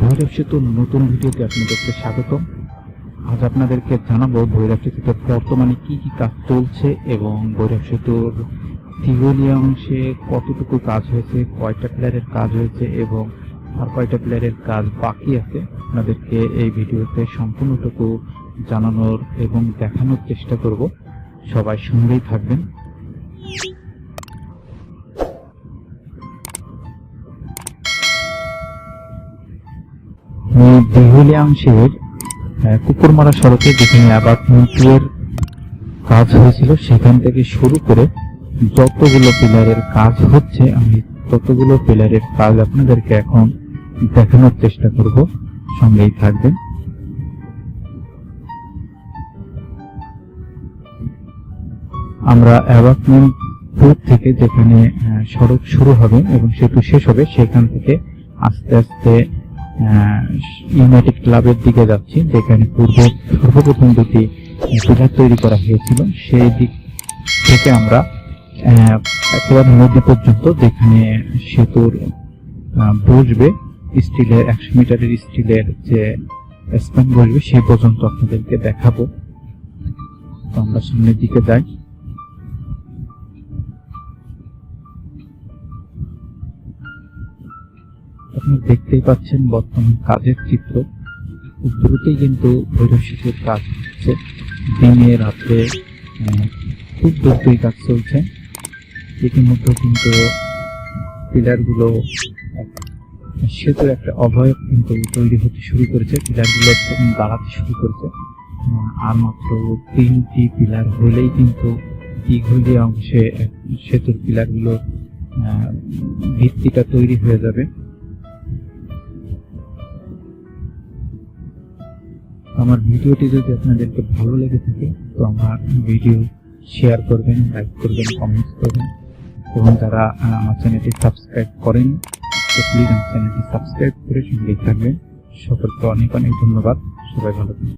ভৈরব সেতুর নতুন ভিডিওতে আপনাদেরকে স্বাগতম। আজ আপনাদেরকে জানাব ভৈরব সেতুতে বর্তমানে কি কি কাজ চলছে এবং ভৈরব সেতুর তিগলিয়া অংশে কতটুকু কাজ হয়েছে, কয়টা প্লেয়ারের কাজ হয়েছে এবং আর কয়টা প্লেয়ারের কাজ বাকি আছে আপনাদেরকে এই ভিডিওতে সম্পূর্ণটুকু জানানোর এবং দেখানোর চেষ্টা করব। সবাই সঙ্গেই থাকবেন। দিঘলিয়া অংশের কুকুরমারা সড়কে যেখানে অ্যাপার্টমেন্টের কাজ হয়েছিল, সেখান থেকে শুরু করে যতগুলো পিলারের কাজ হচ্ছে, আমি ততগুলো পিলারের কাজ আপনাদেরকে এখন দেখানোর চেষ্টা করব। সঙ্গেই থাকবেন। আমরা অ্যাপার্টমেন্ট টু থেকে যেখানে সড়ক শুরু হবে এবং সেতু শেষ হবে, সেখান থেকে আস্তে আস্তে ইউনাইটেড ক্লাবের দিকে যাচ্ছি, যেখানে পূর্ব, সর্বপ্রথম দুটি পিলার তৈরি করা হয়েছিল। সেই দিক থেকে আমরা একেবারে নদী পর্যন্ত, যেখানে সেতুর বসবে, স্টিলের, একশো মিটারের স্টিলের যে স্প্যান বসবে, সেই পর্যন্ত আপনাদেরকে দেখাবো। তো আমরা সামনের দিকে যাই। আপনি দেখতেই পাচ্ছেন বর্তমান কাজের চিত্র। খুব দ্রুতই কিন্তু ভৈরব সেতুর কাজ হচ্ছে। দিনে রাত্রে খুব দ্রুতই কাজ চলছে। ইতিমধ্যে কিন্তু পিলারগুলো সেতুর একটা অবয়ব কিন্তু তৈরি হতে শুরু করেছে। পিলারগুলো দাঁড়াতে শুরু করেছে। আর মাত্র তিনটি পিলার হলেই কিন্তু দীঘলীয় অংশে সেতুর পিলারগুলো আহ, ভিত্তিটা তৈরি হয়ে যাবে। আমার ভিডিওটি যদি আপনাদেরকে ভালো লেগে থাকে, তো আমার ভিডিও শেয়ার করবেন লাইক করবেন কমেন্টস করবেন। এবং যারা আমার চ্যানেলটি সাবস্ক্রাইব করেন, তো প্লিজ আমার চ্যানেলটি সাবস্ক্রাইব করে সঙ্গেই থাকবেন। সকলকে অনেক অনেক ধন্যবাদ। সবাই ভালো থাকবেন।